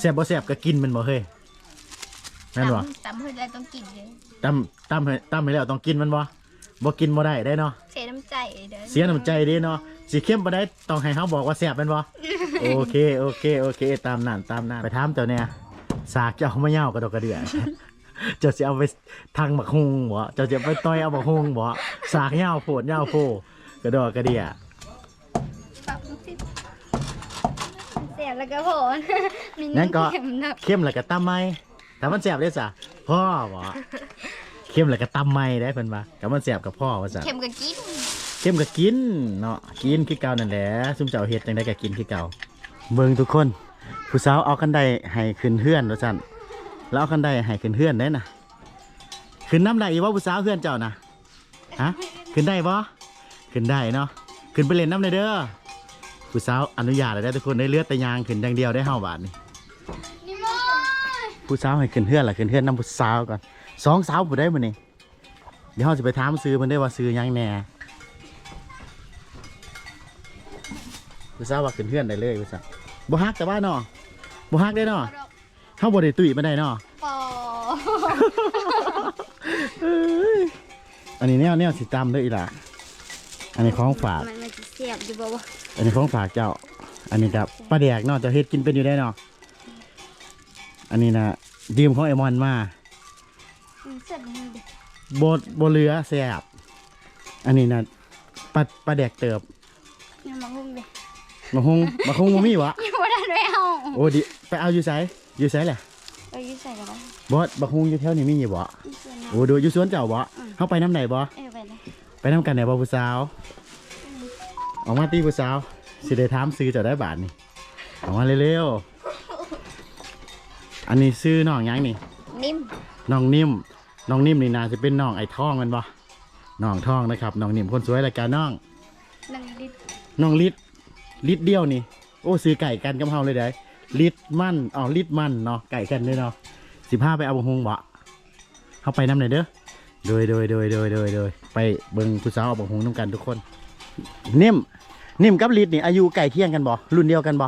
แซ่บบ่แซ่บก็กินมันบ่เฮ้ยแม่นบ่ตำตำเพื่อได้ต้องกินเลยตำตำให้ตำให้แล้วต้องกินมันบ่บ่กินบ่ได้ได้เนาะ เสียน้ำใจเด้อเสียน้ำใจเด้เนาะสิเข้มบ่ได้ต้องให้เฮาบอกว่าแซ่บแม่นบ่ โอเคโอเคโอเค ตามนั้นตามนั้นไปถามเจ้าเนี่ยสากเจ้ามาเหย้ากระดอกกระเดือเจ้าสิเอาไปทางบักฮุงบ่เจ้าจะไปต่อยเอาบักฮุงบ่สากเหย้าโพดเหย้าโพกระดอกกระเดีย เสียแล้วก็โผล่มีงั้นก็ เข็มหนักเข้มแล้วก็ตำไหมถ้ามันแซ่บได้ซะพ่อบ่เข้มแล้วก็ตำไหมได้เพิ่นว่าก็มันแซ่บกับพ่อว่าซั่นเข็มก็กินเข้มก็กินเนาะกินคือเก่านั่นแหละซุมเจ้าเฮ็ดจังไดก็กินคือเก่าเบิ่งทุกคน ผู้สาวเอาคันไดให้ขึ้นเฮือนว่าซั่นแล้วเอาคันไดให้ขึ้นเฮือนได้น่ะขึ้นน้ำได้อีว่าผู้สาวเฮือนเจ้าน่ะฮะขึ้นได้บ่ขึ้นได้เนาะขึ้นไปเล่นน้ำได้เด้อ ผู้สาวอนุญาตแล้วได้อทุกคนได้เลือดแต่ยางขึ้นอย่างเดียวได้เฮาบาดนี่นี่มอยผู้สาวให้ขึ้นเฮือนล่ะขึ้นเฮือนนํผู้สาวก่อนสองสาวบ่ได้มื้อนี้เดี๋ยวเฮาสิไปถามซื้อเพิ่นได้อว่าซื้อหยังแหน่ผู้สาวว่าขึ้นเพื่อนได้เลยผู้สาวบ่ฮักแต่ว่าเนาะบ่ฮักได้เนาะเฮาบ่ได้ตุ้ยมาได้เนาะ ปอเอ้ยอันนี้แนวแนวสิตำเด้ออีหล่ะอันนี้ของฝาก มัน มันจะเสียบอยู่บ่วะอันนี้ของฝากเจ้า อันนี้กับปลาแดกเนาะเจะเฮ็ดกินเป็นอยู่ได้เนาะ อันนี้นะยืมของไอมอนมามันเสียบมันดิบ่บ่เหลือแซ่บอันนี้นะปลาปลาแดกเติบนี่มาหุ้มดิมาคงมาคงบ่มีวะยังไม่ได้ไม่เอาโอ้ดิไปเอาอยู่ไสอยู่ไสแหละเรายืดใส่กันได้บ่บักฮุงอยู่แถวนี้มีอยู่บ่ อีส่วนน้โอ้ดูอยู่สวนเจ้าบ่เฮาไปน้ำไหนบ่เอ้ยไปเลยไปน้ำกันไหนบ่ผู้สาว ออกมาตีผู้สาวสิได้ถามซื้อเจ้าได้บาทนี่ออกมาเร็วๆอันนี้ซื้อน้องหยังนี่นิ่มน้องนิ่มน้องนิ่มนี่นาจะเป็นน้องไอ้ทองแมันบ่น้องทองนะครับน้องนิ่มคนสวยรายการน้องนังดิดน้องลิดลิดเดียวนี่ โอ้ซื้อไก่กันกับเฮาเลยได้ลิดมันอ๋อลิดมันเนาะไก่กันเลยเนาะสิบห้าไปเอาบงฮงบ่เข้าไปน้ำไหนอยเด้อโดยโดยโดยโดยโดยโดยไปเบิ่งผู้สาวเอาบงฮงน้ำกันทุกคน นิ่มนิ่มกับลิดนี่อายุไก่เที่ยงกันบ่รุ่นเดียวกันบ่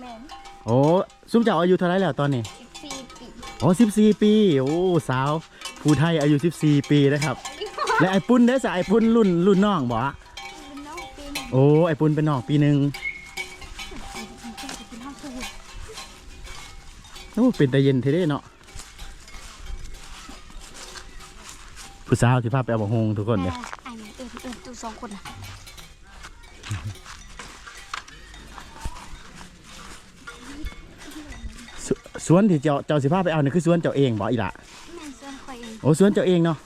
แม่นโอ้ซุ้มเจ้าอายุเท่าไหรแล้วตอนนี้สิบสี่ปีโอ้สิบสี่ปีโอ้สาวผู้ไทยอายุสิบสี่ปีนะครับ และไอ้ปุ้นได้อสะไอ้ปุ้นรุ่นรุ่นน้องบ่เป็นน้องปีหนึ่งโอ้ไอ้ปุ้นเป็นน้องปีหนึ่งกินข้าวสวยโอ้เป็นตาเย็นเท่เด้เนาะผู้สาวที่พาไปเอาบะฮงทุกคนเนี่ยไอ้นี่เออเออตัวสองคนนะ สสวนที่เจ้าเจ้าสิพาไปเอานี่คือสวนเจ้าเองบ่อีหละแม่นส่วนคอยเองโอ้สวนเจ้าเองเนาะ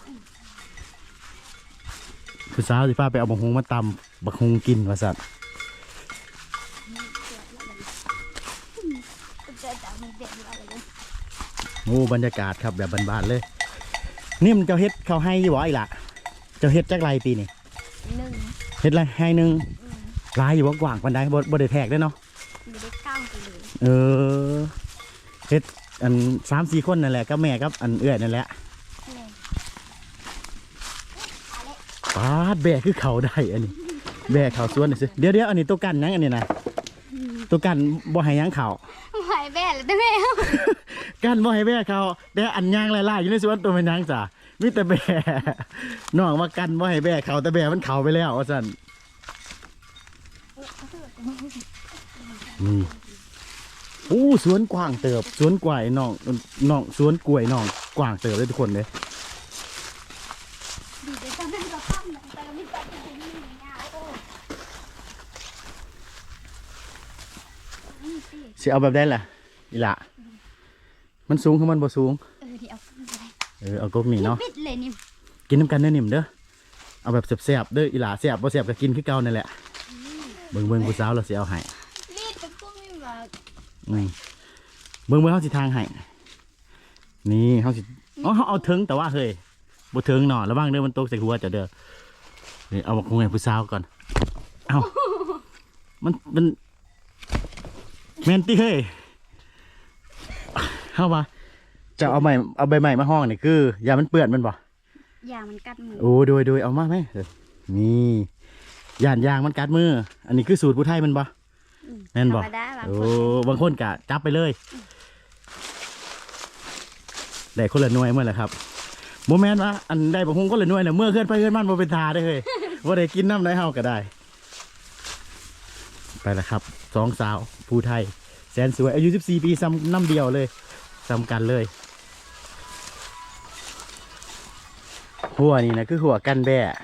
ผู้สาวสิพาไปเอาบะฮงมาตำบะฮงกินว่าสัตว์เจอจากมันเด็ดอะไรเลยโอ้บรรยากาศครับแบบบานๆเลยนิ่มเจ้าเฮ็ดเขาให้อยู่บ่อีหละเจ้าเฮ็ดจักไรปีนี่หนึ่งเฮ็ดไรให้หนึ่งลายอยู่บ่กว้างปานใดบ่บ่ได้แทกได้อเนาะไม่ได้ก้าวไปเลย เออ เฮ็ดอันสามสี่คนนั่นแหละกับแม่กับอันเอื้อยนั่นแหละแม่นปาดแบกคือเขาได้อันนี้ แบกเขาสวนนี่สิเดี๋ยวเดี๋ยวอันนี้ตัวกันหยังอันนี้นะตัวกันบ่ให้หยังเขาหายแม่เลยได้ไหมเอากันบ่ให้แบกเขาแต่อันยางหลายๆอยู่ในสวนตัวเป็นหยังจ้ะมีแต่แบกน้องว่ากันบ่ให้แบกเขาแต่แบกมันเขาไปแล้วว่าซั่นนี่โอ้สวนกว้างเติบ สวนกล้วยน้องน้องสวนกล้วยน้องกว้างเติบเลยทุกคนเลยดีใจจังเลยกับข้ามนะแต่ไม่ตัดเป็นนี่เงาโอ้นี่สิสิเอาแบบได้ล่ะอีหละมันสูงคือมันบ่สูง เออเดี๋ยวเอาขึ้นไปเออเอากบนี่เนาะปิดเลยนี่กินน้ำกันเด้อนิ่มเด้อเอาแบบแซ่บๆเด้ออีหล่าแซ่บบ่แซ่บก็กินคือเก่านั่นแหละเบิ่งเบิ่งผู้สาวเราสิเอาให้ มีดเป็นพวกนี้มา อืมเบิ่งเบิ่งเฮาสิทางให้นี่เฮาสิอ๋อเฮาเอาถึงแต่ว่าเฮ้ยบ่ถึงเนาะระวังเด้อมันตกใส่หัวเจ้าเด้อนี่เอาบักฮุงให้ผู้สาวก่อนเอ้ามันมันแม่นติเฮ้ยเฮาว่าจะเอาใหม่เอาใบใหม่มาห้องนี่คืออย่ามันเปื้อนมันบ่ยางมันกัดมือโอ้โดยโดยเอามาไหมนี่ย่านยางมันกัดมือ อันนี้คือสูตรผู้ไทยมันบ่ แม่นบ่ธรรมดาบางโอ้คนบางคนกะจับไปเลยได้คนละหน่วยเมื่อไหร่ครับโมแมนว่าอันได้บางคงคนละหน่วยเนี่ยเมื่อเคลื่อนไปเคลื่อนมันบ่เป็นทาได้อเลยว่าได้กินน้ำได้เฮาก็ได้ ไปแล้วครับสองสาวผู้ไทย แสนสวยอายุ 14 ปีซ้ำน้ำเดียวเลยซ้ำกันเลย หัวนี่นะคือหัวกันแบะ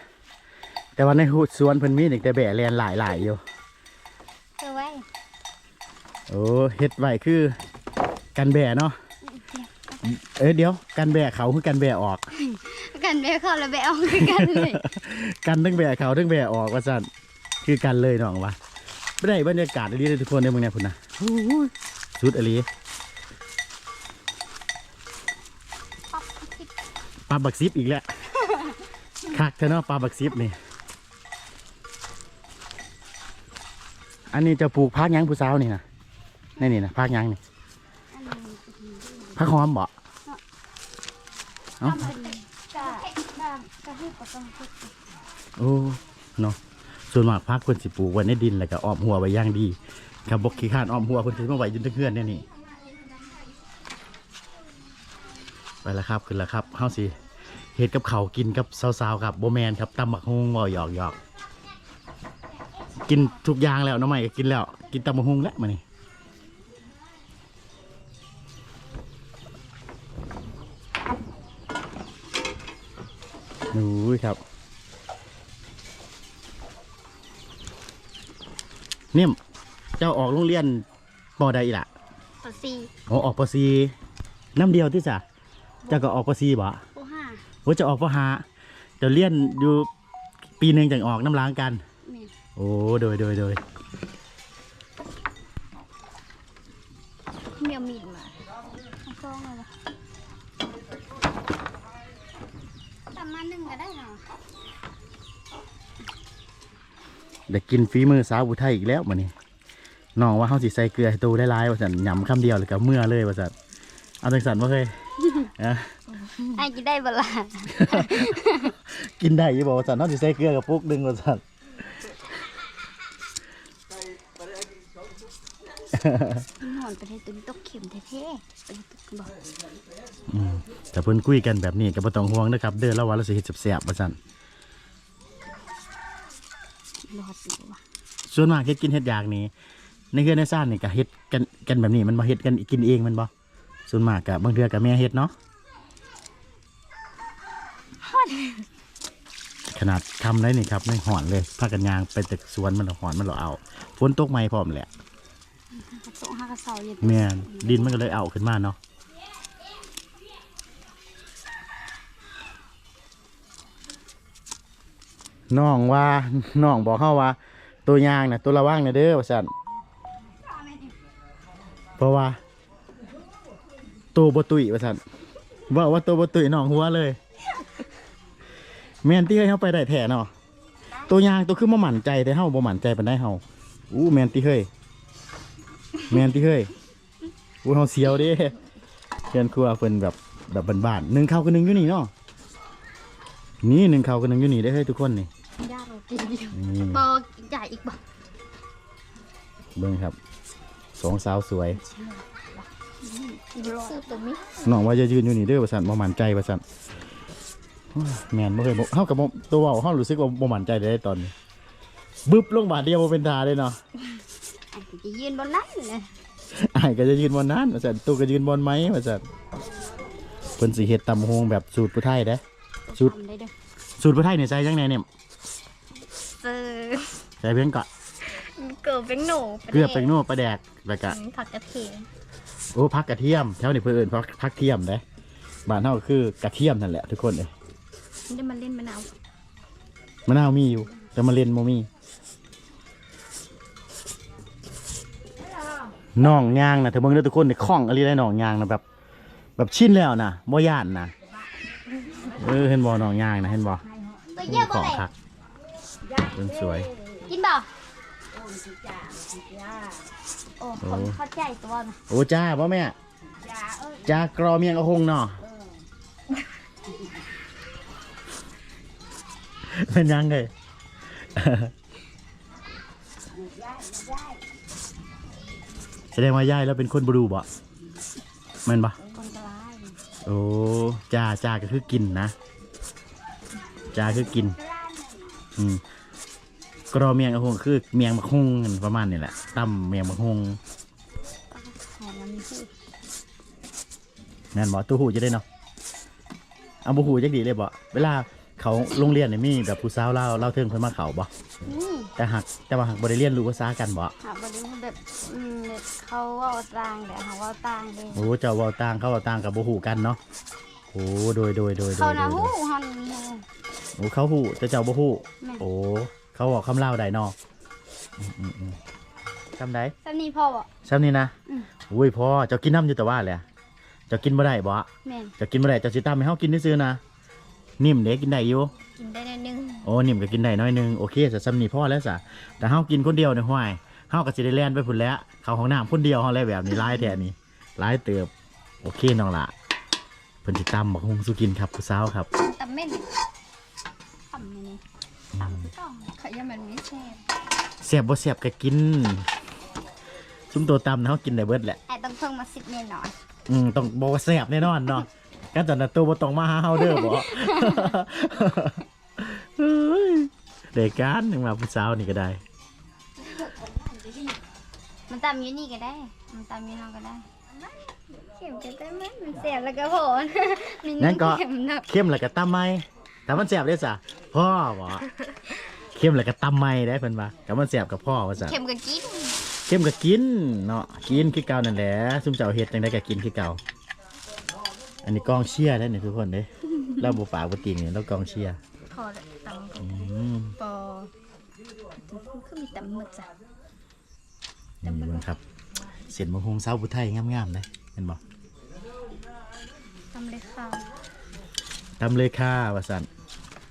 แต่ว่าในหุดสวนเพิ่นมีอีกแต่แบะแลนหลายหลายๆอยู่เธอไว้ โอ้เฮ็ดไว้คือกันแบะเนาะเอ้ยเดี๋ยวกันแบะเขาคือกันแบะออก กันไปเข้าแล้วไปเอาคือกันเลยกันทั้งแบะเขาทั้งแบะออกว่าสั่นคือกันเลยน้องวะไม่ได้บรรยากาศดีเลยทุกคนในเมืองเนี่ยพุ่นนะโอ้ยสุดอหลีป๊อปทิปปลาบักซิบอีกแล้วคักเถอะเนาะปลาบักซิบนี่อันนี้จะปลูกพักหยังผู้สาวนี่นะ นี่นี่นะพักหยังนี่อันนี้พักหอมบ่เอ้าทำเป็นกะดามกะที่ปะต้องพุดโอ้เนาะส่วนมากพักคนสิปลูกไว้ในดินแล้วก็อ้อมหัวไว้อย่างดีกับบกขี้ข้านอ้อมหัวคนสิมาไว้อยืนเพื่อนเนี่ยนี่ไปแล้วครับขึ้นแล้วครับเฮาสิเฮ็ดกับเขาวกินกับสาวๆครับโบแมนครับตำบักฮงบ่หยอกหยอกกินทุกอย่างแล้วน้องใหม่ก็กินแล้ว กินตำบักฮงแล้วมานี่ นูยครับนิ่มเจ้าออกโรงเรียนปอใดอีล่ะปะซีอ๋อออกปอซีน้ำเดียวที่จ้ะเจ้าก็ออกปอซีบ่โอห้าว่าจะออกปอหาเดี๋ยวเรียนอยู่ปีหนึ่งจังออกน้ำล้างกันแม่นโอ้โดยโดยโดย เมียวมีดมาเอาซองเลยละประมาณหนึ่งก็ได้เนาะ ได้กินฝีมือสาวบุไทยอีกแล้วมานี่น้องว่าเขาสิใส่เกลือให้ตูได้ร้ายว่าสันหยำคำเดียวเลยกับเมื่อเลยว่าสันเอาจังสันว่าเคยอะไอ้กินได้เวลากินได้อยี่บอกว่าสันเขาสิใส่เกลือกับปุ๊กดึงว่าสันนอนไปให้ตุ้นตกเข็มแท้ๆไปตุกบอกอืมแต่เพิ่นคุยกันแบบนี้ก็บ่ต้องห่วงนะครับ เด้อแล้วว่าเราสิเฮ็ดแซ่บๆว่าซั่น รอสิวะส่วนมากเฮ็ดกินเฮ็ดอยากนี่ในเฮือนในซ่านนี่ก็เฮ็ดกันกันแบบนี้มันบ่เฮ็ดกันกินเองแมันบ่ส่วนมากก็บางเทื่อก็แม่เฮ็ดเนาะขนาดคำได้นี่ครับไม่หอนเลยพากันยางไปตึกสวนมันละหอนมันละเอาฝนตกใหม่พร้อมแหละกระโตห้ากระเสาเย็นแม่นดินมันก็เลยเอาขึ้นมาเนาะ น้องว่าน้องบอกเฮาว่า ตัวยางน่ะตัวระวังน่ะเด้อว่าซั่นเพราะว่าตัวบ่ตุยว่าซั่นว่าว่าตัวบ่ตุยน้องหัวเลยแม่นที่ให้ยเฮาไปได้แท้เนาะตัวยางตัวคือบ่มั่นใจแต่เฮาบ่มั่นใจปานใดเฮาอู้แม่นติเฮ้ยแม่นติเฮ้ยอู้เฮาเสียวเด้เพื่อนครัวเพิ่นแบบแบบบ้านๆหนึ่งข้าวกับหนึ่งอยู่นี่เนาะ นี่หนึ่งข้าวกับหนึ่งอยู่นี่ได้อเฮ้ยทุกคนนี่ย่าเรากินอยู่นี่บอกใหญ่อีกบอกเบิ่งครับสองสาวสวยซื้อตัวมิน้องว่าจะยืนอยู่นี่เด้อว่าซั่นบ่มั่นใจว่าซั่นโอ้ยแม่นบ่เคยบ่เฮากับบ่ตัวเว้าเฮารู้สึกว่าบ่มั่นใจได้ตอนนี้บึบลงบาดเดียวบ่เป็นทาเลยเนาะไอ้จะยืนบนนั้นเลยอ้ายก็จะยืนบนนั้นว่าซั่นตู้ก็ยืนบนไม้ว่าซั่นเพิ่นสิเฮ็ดตำฮงแบบสูตรผู้ไทยเด้ชุ ดทำได้เด้อสูตรผู้ไทยนี่ใส่จังไดเนี่ยเซื้อใส่เพียงเกาะเกลือเป็นหนูเกลือแป้งนัวปลาแดกแล้วก็ผักกระเทียมโอ้ผักกระเทียมแถวนี้เพิ่นเอิ้นผักผักเทียมเด้บ้านเฮาก็คือกระเทียมนั่นแหละทุกคนเอ้ยได้มาเล่นมะนาวมะนาวมีอยู่แต่มะเร็นโมมีน้องยางนะเธอเบิ่งเด้อทุกคนในคล่องอะไรได้น้องยางนะแบบ แบบชินแล้วนะบ่ย่านนะ เออเห็นบ่น้องยางนะเห็นบ่ตัวเยี่ยมขบ่องไหนคักเบิ่งสวย กินบ่โอ้คนเข้าใจตัวนะโอ้จ้าบ่แม่จ้ากรอเมียงเอาหงเนาะเป็นยังไงแสดงว่าย่ายแล้วเป็นคนบรูบ่แม่นบ่คนกลาย โอ้จ่าจ่าก็คือกินนะจ่าคือกิน อืมกรอเมียงกระหงคือเมียงมะฮงประมาณนี่แหละตั้มเมียงมะฮงหอมมันมีชื่อแม่นบ่ตู้หูจะได้เนาะเอาบูหูจักดีเลยบ่เวลา เขาโรงเรียนนี่มีแบบผู้สาวเล่าเล่าเทิงเพิ่นมาเขาบ่นี่แต่หักแต่ว่าหักบ่ได้เรียนรู้ภาษากันบ่หาบริษัทแบบอืมแบบเขาเว่าต่างแต่เขาเว่าต่างเลยโอ้เจ้าเว้าต่างเขาเว้าต่างกับบ่หูกันเนาะโอ้โดยโดยโดยโดเขายโดนะยหูเขานี่หูโอ้เขาหูแต่เจ้าบ่หูแม่โอ้เขาบอกคำเล่าได้เนาะอืมอืมอืมคำใด สำนีพ่อบอก ซ้ำนี่นะอืม อุ้ยพ่อเจ้ากินน้ำอยู่แต่ว่าแหละเจ้ากินบ่ได้บ่แม่นเจ้ากินบ่ได้เจ้าสิตามให้เฮากินซื่อๆนะ นิ่มเด้กินได้อยู่กินได้ในอยหนึงโอ้นิ่มก็กินได้น้อยหนึงโอเคจะซ้ำนี่พ่อแล้วซะแต่เฮากินคนเดียวเนี่ยห้วยเฮาก็สิได้แล่นไปพุ่นแหล้วเข้าห้องน้ำคนเดียวเฮาเลยแบบนี้หลายแท้นี่หลายเติบโอเคน้องละเพิ่นสิตำบักฮุงสู้กินครับผู้สาวครับตำเม่นตำนี่ตำไม่ต้องเขายังมันไม่แซ่บแซ่บบ่แซ่บก็กินซุมตัวตำนะเฮากินได้เบิดแหละไอ้ต้องเพิ่งมาสิบเมตรหน่อยอืมต้องบอกว่าแซ่บแน่นอนเนาะ กันตอนนั้นตัวบ่ต้องมาหาเฮาเด้อบ่ เฮ้ยเด็กการนึงมาผู้สาวนี่ก็ได้ มันตำอยู่นี่ก็ได้ มันตำอยู่นอกก็ได้ เข็มจะได้ไหมมันแซ่บแล้วก็ผลมันงั้นก็ เข็มหนักเข้มแล้วก็ตำไหมแต่มันแซ่บได้ซะพ่อบ่เข้มแล้วก็ตำไหมได้เพิ่นว่าก็มันแซ่บกับพ่อว่าซั่นเข็มก็กินเข้มก็กินเนาะกินคือเก่านั่นแหละซุมเจ้าเฮ็ดจังได๋ก็กินคือเก่า อันนี้กองเชียร์ได้นี่ทุกคนเด้เราบ่ปากบ่ติงนี่เรากองเชียร์พอเลยตำอืมปอคือมีตำหมึกจ้ะนี่เบิ่งครับเส้นมะฮงสาวผู้ไทยงามๆเลยเห็นบ่ตำเลยค่ะตำเลยค่ะว่าซั่น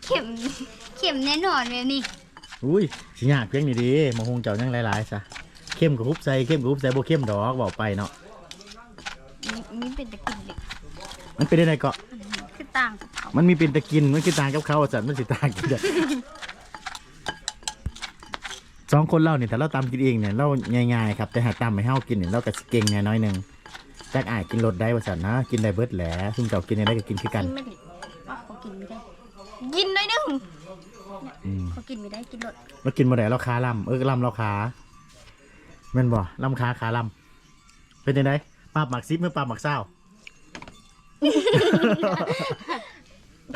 เข็มเข็มแน่นอนเลยนี่อุ้ยสิยากเพียงนี่ดีมะฮงเจ้ายังหลายๆซะเข้มกับฮุบใส่เข้มกับฮุบใส่บ่เข้มดอกบอกไปเนาะมีมีเป็นตะกินเด็ก มันเป็นได้ไงเกาะคือต่างกับเขามันมีเป็นตะกินมันคือต่างกับเขาว่าซั่นมันสิต่างกันเด้อสองคนเราเนี่ยแต่เราตำกินเองเนี่ยเราง่ายๆครับแต่หากตำให้เฮากินเนี่ยเราก็สิเก่งแหน่น้อยหนึงจักอ้ายกินรสได้ว่าซั่นนะกินได้เบิดแหละซุมเจ้ากินได้ก็กินคือกันกินไม่ได้ว่าเขากินไม่ได้ กินหน่อยหนึงอืมเขากินไม่ได้กินรสเรากินบ่ได้เราขาลำเออลำเราขาแม่นบ่ลำขาขาลำเป็นยังไงปลาหมักซิปหรือปลาหมักเศร้า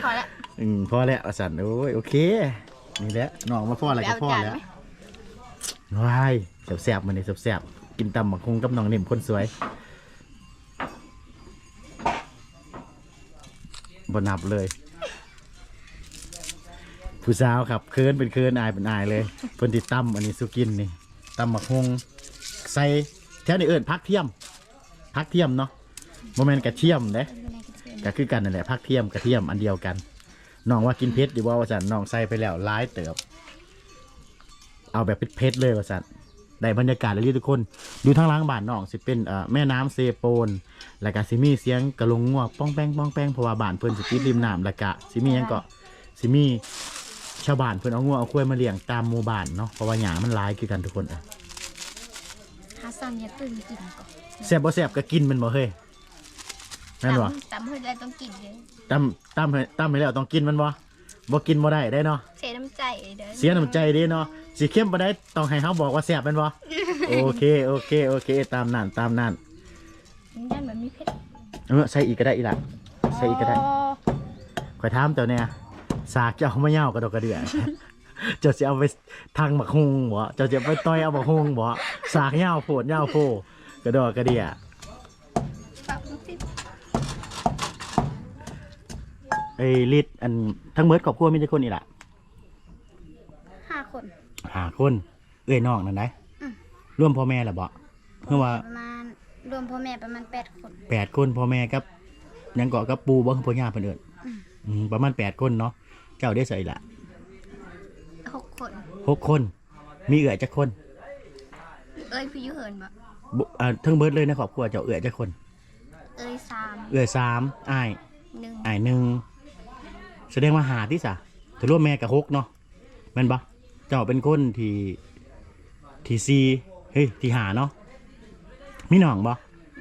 พอละอืมพอแล้วอาสันโอ้ยโอเค นี่แหละน้องมาพ่ออะไรก็พ่อแล้วว้ายแซ่บๆมันนี่แซ่บๆกินตำหมักคงกับน้องนิ่มคนสวยบนับเลย ผู้สาวครับเคินเป็นเคินอายเป็นอายเลยเพิ่นติดตำอันนี้สุกินนี่ตำหมักคงใส่แถวนี้เอิ้นพักเทียมพักเทียมเนาะโมเมนต์กระเทียมเด้ ก็คือกันนั่นแหละผักเทียมกระเทียมอันเดียวกันน้องว่ากินเผ็ดดีว่าว่าสันน้องใส่ไปแล้วร้ายเติบ เอาแบบเผ็ดๆเลยว่าสันได้บรรยากาศเลยทุกคนดูทางล่างบ้านน้องสิเป็นเอ่อแม่น้ำเซโปนแล้วก็สิมีเสียงกระลงงวกป้องแป้งป้องแป้งเพราะว่าบ้านเพิ่นสิติดริมน้ำแล้วก็สิมีหยังก็สิมีชาวบ้านเพิ่นเอางัวเอาควายมาเลี้ยงตามหมู่บ้านเนาะเพราะว่าหญ้ามันหลายคือกันทุกคนเอ้ยหาซัมอย่าตื่นกินก่อนแซ่บบ่แซ่บก็กินแมันบ่เฮ้ย แม่นบ่ตำตำเพื่อได้ต้องกินเลยตำตำให้ตำให้แล้วต้องกินแมันบ่บ่กินบ่ได้ได้เนาะ เสียน้ำใจเด้อเสียน้ำใจเด้เนาะสีเข้มบ่ได้ต้องให้เขาบอกว่าแซ่บเป็นบ่ โอเคโอเคโอเค ตามนั่นตามนั่นยันมันมีเพชรเออใส่อีกก็ได้อีหล่ะใส่อีกก็ได้ข่อยถามเจ้าเนี่ยสากเจ้าเอามาเหย่ากระดอกกระเดื่อเจ้าจะเอาไปทางบักฮุงบ่เจ้าจะไปต่อยเอาบักฮุงบ่สากเหย่าโผดเหย่าโพกระดอกกระเดี่ย ไอ้ลิดอันทั้งเบิดครอบครัวมีแต่คนอีหล่ะห้าคน ห้าคน เอ้ยน้องนั่นได้อืมรวมพ่อแม่ล่ะบ่เพื่อว่าประมาณรวมพ่อแม่ประมาณแปดคน แปดคนพ่อแม่กับหยังเกาะกับปูบ่คือพ่อย่าเพิ่นเอิ้นอืม อืมประมาณแปดคนเนาะเจ้าได้ใส่ละหกคน หกคน มีเอื้อจักคนเอ้ยพี่ยุเหินบ่บุอ่าทั้งเบิดเลยในครอบครัวเจ้าเอื้อจักคน เอ้ยสามเอื้อสามอ้ายหนึ่งอ้ายหนึ่ง แสดงว่าหาที่สะถ้ารวมแม่กับหกเนาะแม่นบ่เจ้าเป็นคนที่ที่สี่เฮ้ยที่หาเนาะมีน้องบ่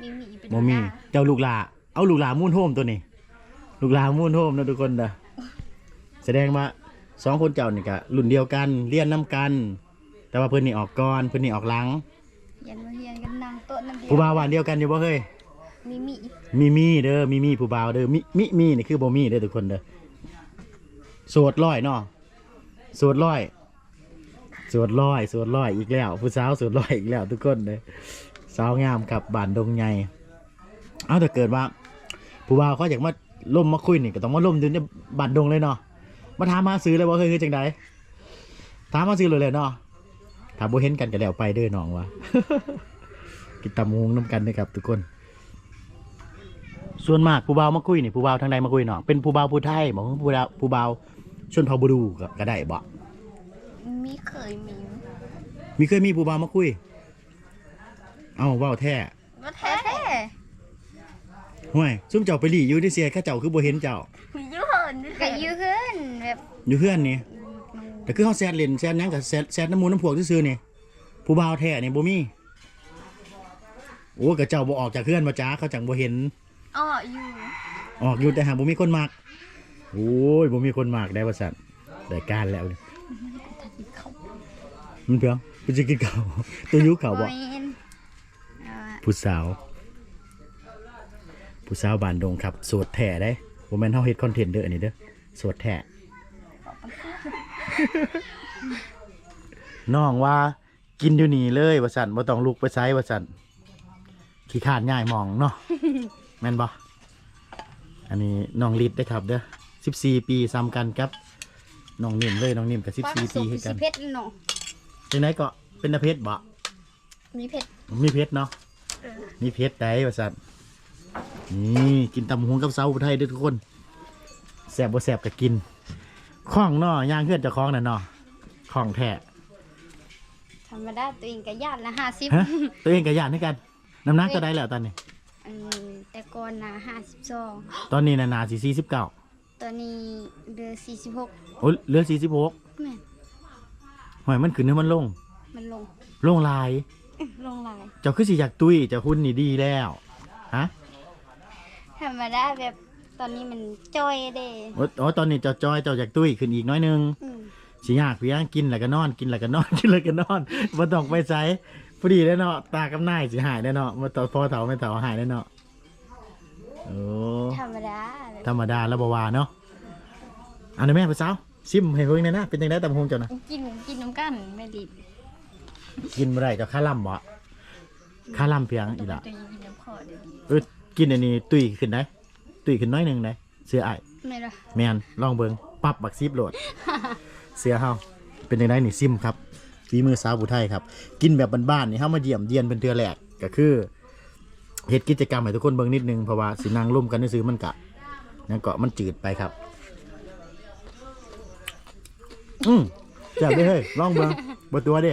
มีหมีเป็นบ่มีหัวหน้าเจ้าลูกหลาเอาลูกหลานมูนโฮมตัวนี้ ลูกหลานมูนโฮมนะทุกคนนะแสดงว่าสองคนเจ้านี่ก็รุ่นเดียวกันเรียนน้กัน แต่ว่าเพิ่นนี่ออกก่อนเพิ่นนี่ออกหลังยันมาเฮียนกันนั่งโต๊ะน้ำเดียวผู้บ่าวหวานเดียวกันอยู่บ่เฮ้ยมีมีมีมีเด้อมีมีผู้บ่าวเด้อมิมิมีนี่คือบ่มีเด้อทุกคนเด้อโสดร้อยเนาะโสดร้อยโสดร้อยโสดร้อยอีกแล้ว ผู้สาวโสดร้อยอีกแล้ว ทุกคนเด้อสาวงามกับบ้านดงใหญ่เอาแต่เกิดว่า ผู้บ่าวเขาอยากมาล่มมาคุยนี่ก็ต้องมาล่มอยู่ในบ้านดงเลยเนาะมาถามมาซื้อเลยว่าเฮ้ยคือจังไดถามมาซื้อเลยเลยเนาะถ้าบ่เห็นกันก็แล้วไปเด้อน้องวะกินตำมงน้ำกันเด้อครับ ทุกคน ส่วนมากผู้บ่าวมาคุยนี่ผู้บ่าวทางใดมาคุยเนาะเป็นผู้บ่าวผู้ไทยบอกผู้บ่าวผู้บ่าว ชนเผ่าบูดูก็ก็ได้บ่มีเคยมีมีเคยมีผู้บ่าวมาคุย เอ้าเว้าแท้ว่าแท้ห่วยซุ่มเจ้าไปหลีอยู่ที่เสียข้าเจ้าคือบ่เห็นเจ้า มียืนก็ยืนแบบอยู่เพื่อนนี่แต่คือเฮาแซดเล่นแซดหยังกับแซดแซดน้ำมูน้ำพวกซื่อๆนี่ผู้บ่าวแท้นี่บ่มีโอ้ก็เจ้าบ่ออกจากเพื่อนมาจ้าเขาจังบ่เห็น อ้ออยู่ ออกอยู่แต่หาบ่มีคนมัก โอ้ยบ่มีคนมักได้ว่าซั่นได้การแล้วนี่ทันเขามันเพียงเป็นจะกินเก่าวตัวยุคเขาวบ่แม่นเอาอะผู้สาว ผู้สาวบานดงครับโสดแท้ได้ผมแม่นเฮาเฮ็ดคอนเทนต์เด้ออันนี้เด้อโสดแท้น้องว่ากินอยู่นี่เลยว่าสั่นบ่ต้องลุกไปไสว่าสั่นขี้ขานง่ายมองเนาะแม่นบ่อันนี้น้องลิดได้อครับเด้อ 14ปีซ้ำกันครับน้องนิ่มเลยน้องนิ่มกับ14ปีคือกันสิเพชรเนาะจังไดก็เป็นตาเพชรบ่มีเพชรมีเพชรเนาะเออมีเพชรได้ว่าสั่นนี่กินตำหงกับเซาผู้ไทยเด้อทุกคนแซ่บบ่แซ่บก็กินข้องเนาะย่างเพื่อนเจะคล้าของน่ะเนาะข้องแท้ธรรมดาตัวเองก็ญาติละห้าสิบฮะตัวเองก็ย่านให้กันน้ำหนักก็ได้แล้วตอนนี้อันแต่ก่อนนะห้าสิบสองตอนนี้นานาสี่สี่สิบเก้า ตอนนี้เดือสี่สิบหกโอ้ยเหลือสี่สิบหกแม่นหอยมันขึ้นให้มันลง มันลงลงลาย อื้อลงหลายเจ้าคือสิอยากตุ้ยเจ้าหุ่นนี่ดีแล้วฮะธรรมดาแบบตอนนี้มันจ้อยเด้โอ้โอ้ตอนนี้เจ้าจอยเจ้าอยากตุ้ยขึ้นอีกน้อยหนึงอืมสิยากเพียงกินแล้วก็นอน กินแล้วก็นอน กินแล้วก็นอนบ่ต้องไปไสพอดีแล้วเนาะตากับหน้าสิหายได้เนาะมาต่อพอเฒ่าไม่เฒ่าหายได้เนาะโอ้ธรรมดาแบบ ธรรมดาแล้วบ่ว่าเนาะอันนี้แม่ผู้สาวซิมให้เพิ่งหน่อยนะเป็นจังได๋ตำหงเจ้านะกินกินน้ำกันไม่ดีกินบ่ได้เจ้าค่าล่ำบ่ค่าล่ำเพียงอีหละตัวกินน้ำขอเดี๋ยวดีเออกินอันนี้ตุ้ยขึ้นได้ ตุ้ยขึ้นน้อยหนึงได้เสื้ออ้ายไม่ละแม่นลองเบิ่งปรับบักซิบโหลด เสื้อเฮาเป็นจังไดนี่ซิมครับฝีมือสาวผู้ไทยครับ กินแบบบ้านๆนี่เฮามาเยี่ยมเยียนเป็นเทื่อแรกก็คือเฮ็ดกิจกรรมให้ทุกคนเบิ่งนิดนึงเพราะว่าสินั่งร่วมกันซื่อๆมันกะ นั่นก็มันจืดไปครับ อืมแซ่บเด้เฮ้ยลองเบิ่งบ่ตัวเด้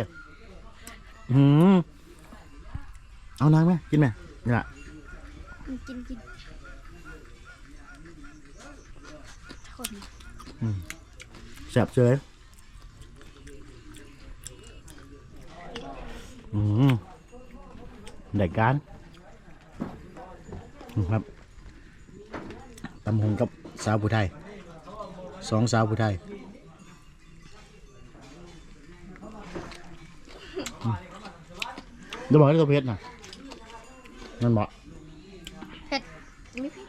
อืมเอานางไหมกินไหมนี่ล่ะกินกินทนแซ่บเฉยอืมได้การครับ ตำหงกับสาวผู้ไทยสองสาวผู้ไทยอืมเดี๋ยวบอกให้ตัวเพชรนะนั่นบอกเผ็ดไม่เผ็ด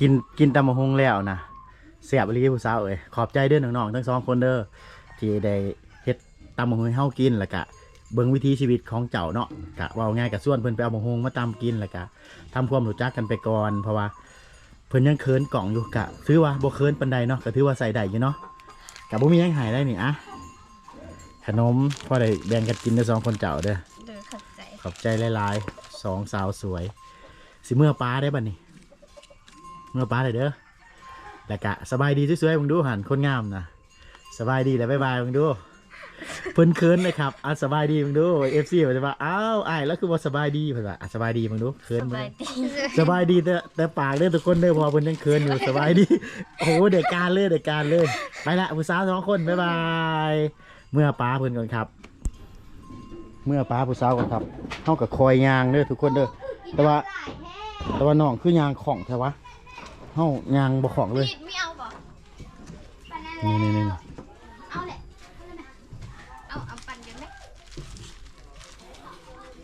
กินกินตำมะฮงแล้วนะเสียบรีผู้สาวเอ้ยขอบใจเด้อน้องๆทั้งสองคนเด้อที่ได้เฮ็ดตำมะฮงให้เฮากินแล้วก็เบิ่งวิถีชีวิตของเจ้าเนาะกะเว่าง่ายกับส่วนเพิ่นไปเอามะฮงมาตำกินแล้วก็ทำความรู้จักกันไปก่อนเพราะว่า เพิ่นยังเคินกล่องอยู่กะถือว่าบ่เคินปานใดเนาะก็ถือว่าใส่ได้อยู่เนาะกะบ่มีหยังหายได้นี่อะขนมพอได้แบ่งกันกินเด้อสองคนเจ้าเด้อเดือขัดใจขอบใจหลายๆสองสาวสวย สิเมื่อป้าได้บัดนี้เมื่อป้าเลยเด้อแล้วกะสบายดีสวยๆมึงดูหันคนงามนะสบายดีแล้วบ๊ายบายมึงดู เพิ่นเคินเลยครับอะสบายดีมึงดูเอฟซีมันจะว่าอ้าวอ้ายแล้วคือว่าสบายดีเพิ่นว่าอะสบายดีมึงดูเคินสมึงบายดีสบายดีแต่แต่ปากเด้อทุกคนเด้อเพอเพิ่นยังเคินอยู่สบายดีโอ้โหเด็กการเลยเด็กการเลยไปละผู้สาวสองคนบ๊ายบายเมื่อป้าเพิ่นก่อนครับ เมื่อป้าผู้สาวก่อนครับเท่ากับคอยยางเด้อทุกคนเด้อแต่ว่าหลายแห้งแต่ว่าน้องคือยางของแท้วะเฮายางบ่ของเลยมีดไม่เอาบ่ปั่นอะไรนี่นี่นี่ เอาแหละเอาเอาปั่นกันไหม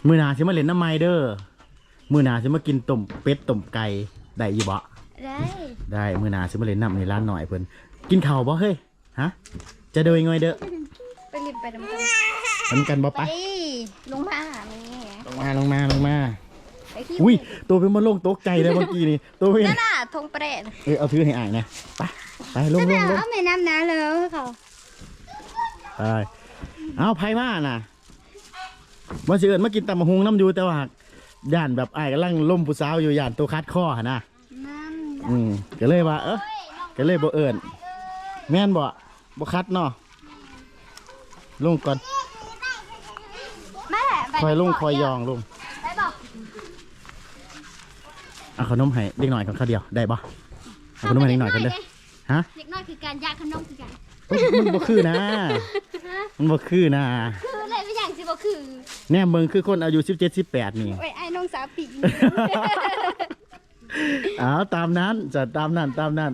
มือหนาสิมาเล่นน้ำไมเด้อมือหนาสิมากินต้มเป็ดต้มไก่ได้อีบ่ได้ได้มือหนาสิมาเล่นน้ำในร้านหน่อยเพิ่นกินข้าวบ่เฮ้ยฮะ จะเดินง่อยเด้อไปรีบไปดำกันมันกันบ่ไปปะลงมาหาแม่ลงมาลงมาลงมาไปขี้อุ้ยตัวเป็นมันลงตกใจเลยเมื่อกี้นี่ตัวเป็นนั่นน่ะทงเปรตเออเอาถือให้อ่านนะไปไปลงลงลงเอาแม่น้ำน้ำเลยเขาไปเอาไพ่มาน่ะ มาสิเอิญมากินตำมะฮุงน้ำอยู่แต่ว่าย่านแบบอ้ายกำลังล่มผู้สาวอยู่ย่านตัวคัดข้อหั่นนะน้อืมก็เลยว่า เออก็เลยบ่เอิญแม่นบ่บ่คัดเนาะลงก่อนำไม่แหละไปคอยลงคอยยองลงไปบอกเอาขนมให้เด็กหน่อยกันข้าวเดียวได้บ่เอาขนมให้เด็กหน่อยกันเด้อ ฮะ เด็กน้อยคือการยากขนมคือกันเอ้ยมันบ่คือนะ มันบ่คือนะ คืออะไรไม่อย่างสิ บอกคือแน่เมืองคือคนอายุ17 18นี่ไอ้ไอ้น้องสาวปีเอาตามนั้นจะตามนั้นตามนั้น